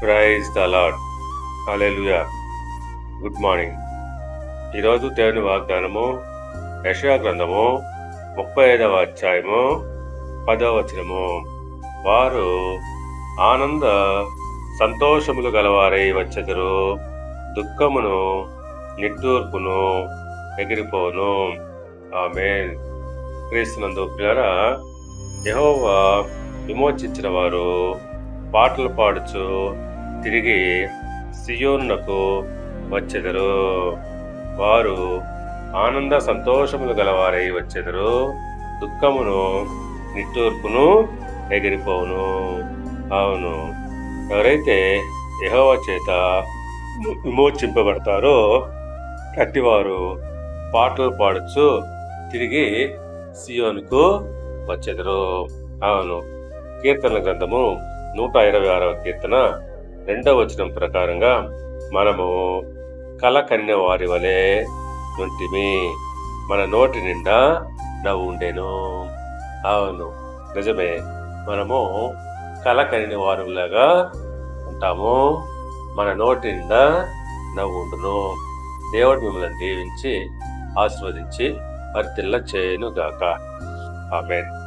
Praise the Lord good morning. ఈరోజు దేవుని వాగ్దానము యెషయా గ్రంథము ముప్పై ఐదవ అధ్యాయము పదవ వచనము. వారు ఆనంద సంతోషములు గలవారై వచ్చెదరు దుఃఖమును నిట్టూర్పును ఎగిరిపోను ఆమె క్రీస్తునందు ప్రియారా యెహోవా విమోచించిన వారు పాటలు పాడుచు తిరిగి సియోన్నకు వచ్చెదరు. వారు ఆనంద సంతోషములు గలవారై వచ్చెదరు. దుఃఖమును నిట్టూర్పును ఎగిరిపోవును. అవును ఎవరైతే యహోవ చేత విమోచింపబడతారో అట్టివారు పాటలు పాడుచు తిరిగి సియోన్కు వచ్చెదరు. అవును కీర్తన గ్రంథము నూట ఇరవై ఆరవ కీర్తన రెండవ వచనం ప్రకారంగా మనము కల కన్య వారి వలె నుంటిమి మన నోటి నిండా నవ్వు ఉండేను. అవును నిజమే. మనము కల కనిన వారులాగా ఉంటాము. మన నోటి నిండా నవ్వు ఉండును. దేవుడు మిమ్మల్ని దీవించి ఆశీర్వదించి వర్తిల్ల చేయను గాక ఆమెన్.